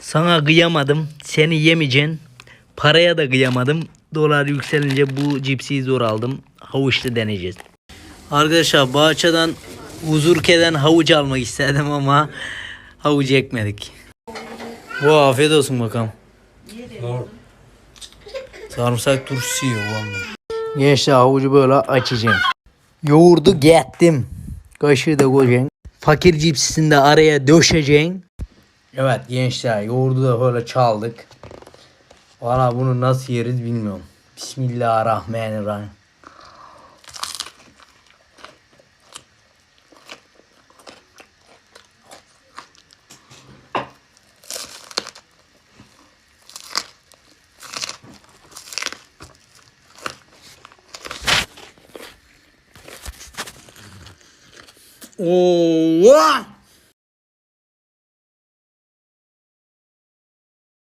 Sana kıyamadım. Seni yemeyeceksin. Paraya da kıyamadım. Dolar yükselince bu cipsi zor aldım. Havuçlu deneyeceğiz. Arkadaşlar bahçeden huzurkeden havuç almak istedim ama havuç ekmedik. Bu afiyet olsun bakalım. Sarımsak turşusu yiyor vallahi. Gençler havucu böyle açacağım. Yoğurdu gettim. Kaşığı da koyacaksın. Fakir cipsisini de araya döşeceksin. Evet gençler yoğurdu da böyle çaldık. Valla bunu nasıl yeriz bilmiyorum. Bismillahirrahmanirrahim. Oo!